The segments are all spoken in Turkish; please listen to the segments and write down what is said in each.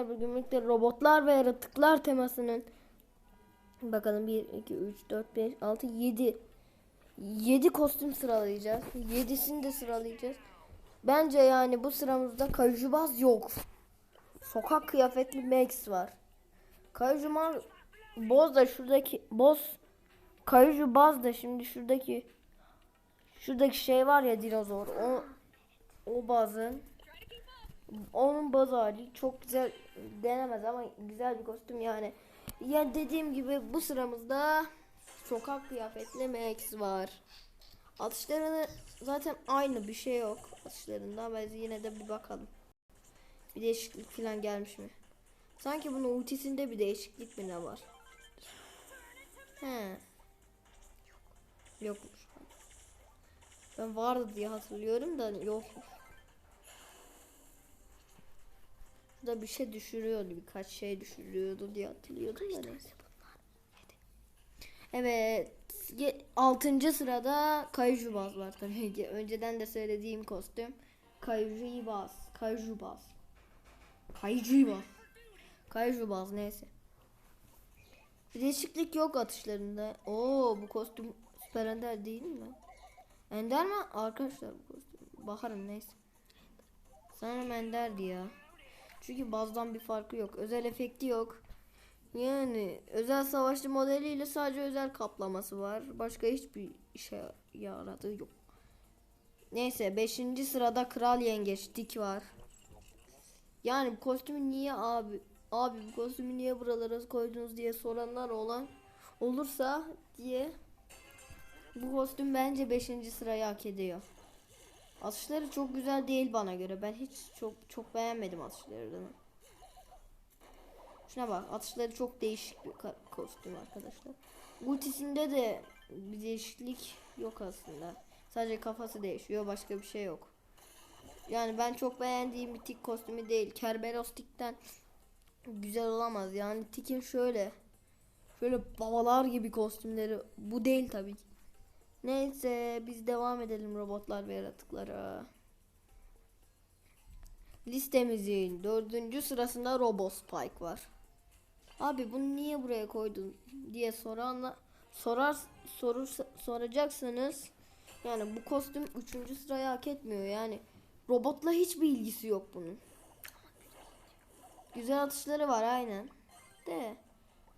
Bugün birlikte robotlar ve yaratıklar temasının bakalım 1 2 3 4 5 6 7 7 kostüm sıralayacağız. 7'sini de sıralayacağız. Bence yani bu sıramızda kayıcıbaz yok. Sokak kıyafetli Max var. Kayıcıbaz Boz da şuradaki Boz Kayıcıbaz da şimdi şuradaki şuradaki şey var ya dinozor. O o bazın onun baz hali çok güzel denemez ama güzel bir kostüm yani. Ya dediğim gibi bu sıramızda sokak kıyafetli Max var. Atışlarını zaten aynı bir şey yok atışlarında. Biz yine de bir bakalım. Bir değişiklik falan gelmiş mi? Sanki bunun ultisinde bir değişiklik mi ne var? He. Yokmuş. Ben vardı diye hatırlıyorum da yokmuş. Da bir şey düşürüyordu. Birkaç şey düşürüyordu diye hatırlıyordum da neyse. Evet. 6. sırada Kaiju Baz var tabii ki. Önceden de söylediğim kostüm. Kaiju Baz. Kaiju Baz. Kaiju Baz. Kaiju Baz neyse. Değişiklik yok atışlarında. Oo bu kostüm süper ender değil mi? Ender mi? Arkadaşlar bu kostüm. Bakarım neyse. Sanırım enderdi ya. Çünkü bazdan bir farkı yok. Özel efekti yok. Yani özel savaşçı modeliyle sadece özel kaplaması var. Başka hiçbir işe yaradığı yok. Neyse 5. sırada Kral Yengeç Dik var. Yani bu kostümü niye abi abi bu kostümü niye buralara koydunuz diye soranlar olan olursa diye bu kostüm bence 5. sırayı hak ediyor. Atışları çok güzel değil bana göre. Ben hiç çok çok beğenmedim atışlarını. Şuna bak atışları çok değişik bir kostüm arkadaşlar. Ultisinde de bir değişiklik yok aslında. Sadece kafası değişiyor başka bir şey yok. Yani ben çok beğendiğim bir tik kostümü değil. Kerberos tikten güzel olamaz. Yani tikin şöyle şöyle babalar gibi kostümleri bu değil tabii ki. Neyse biz devam edelim robotlar ve yaratıklara. Listemizin dördüncü sırasında Robo Spike var. Abi bunu niye buraya koydun diye soranla sorar soru soracaksanız yani bu kostüm üçüncü sıraya hak etmiyor yani robotla hiçbir ilgisi yok bunun. Güzel atışları var aynen. De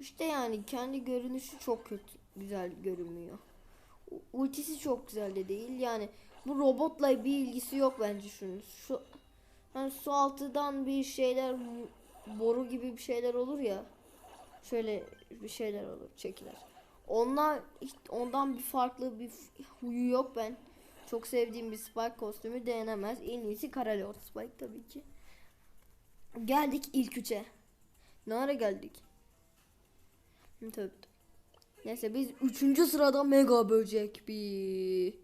işte yani kendi görünüşü çok kötü güzel görünmüyor ultisi çok güzel de değil. Yani bu robotla bir ilgisi yok bence şunun. Şu hani su altıdan bir şeyler boru gibi bir şeyler olur ya. Şöyle bir şeyler olur çekiler. Onlar ondan bir farklı bir huyu yok ben. Çok sevdiğim bir Spike kostümü denemez. En iyisi Karalord Spike tabii ki. Geldik ilk üçe. Ne ara geldik? Tabii. Neyse biz üçüncü sırada mega böcek bir.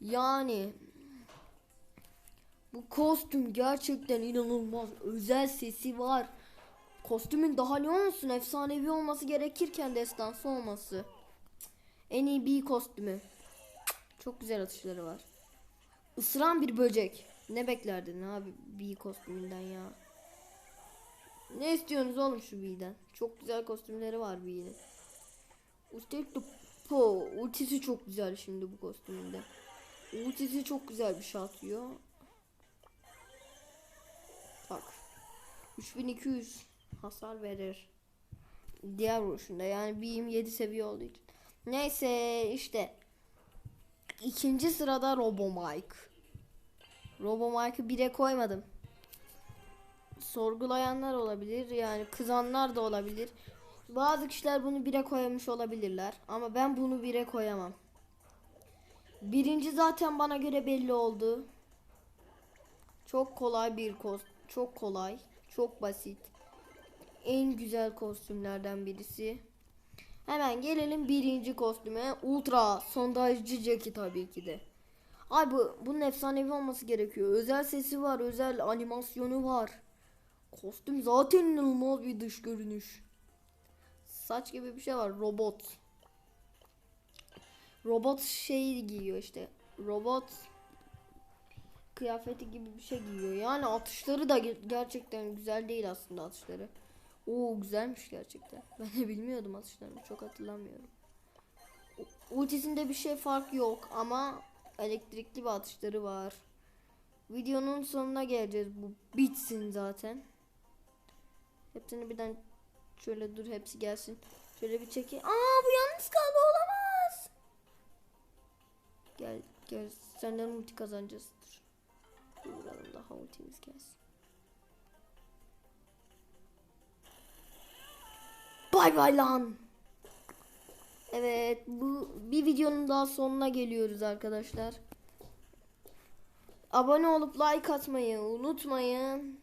Yani bu kostüm gerçekten inanılmaz. Özel sesi var. Kostümün daha ne olsun efsanevi olması gerekirken destansı olması. En iyi bir kostümü. Çok güzel atışları var. Isıran bir böcek. Ne beklerdin abi bir kostümünden ya. Ne istiyorsunuz oğlum şu B'den? Çok güzel kostümleri var B'nin. Üstelik de po ultisi çok güzel şimdi bu kostümünde. Ultisi çok güzel bir şey atıyor. Bak. 3200 hasar verir. Diğer vuruşunda yani bir 7 seviye olduğu için. Neyse işte. ikinci sırada Robo Mike. Robo Mike'ı 1'e koymadım. Sorgulayanlar olabilir yani kızanlar da olabilir. Bazı kişiler bunu bire koyamış olabilirler. Ama ben bunu bire koyamam. Birinci zaten bana göre belli oldu. Çok kolay bir kost. Çok kolay. Çok basit. En güzel kostümlerden birisi. Hemen gelelim birinci kostüme. Ultra sondajcı Jackie tabii ki de. Ay bu bunun efsanevi olması gerekiyor. Özel sesi var, özel animasyonu var. Kostüm zaten inanılmaz bir dış görünüş saç gibi bir şey var. Robot. Robot şeyi giyiyor işte. Robot kıyafeti gibi bir şey giyiyor. Yani atışları da ge- gerçekten güzel değil aslında atışları. Oo güzelmiş gerçekten. Ben de bilmiyordum atışlarını. Çok hatırlamıyorum. Ultisinde bir şey fark yok ama elektrikli bir atışları var. Videonun sonuna geleceğiz. Bu bitsin zaten. Hepsini birden şöyle dur hepsi gelsin. Şöyle bir çekeyim. Aa bu yalnız kaldı olamaz. Gel gel senden ulti kazanacağız. Dur. Bir vuralım daha ultimiz gelsin. Bay bay lan. Evet bu bir videonun daha sonuna geliyoruz arkadaşlar. Abone olup like atmayı unutmayın.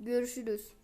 Görüşürüz.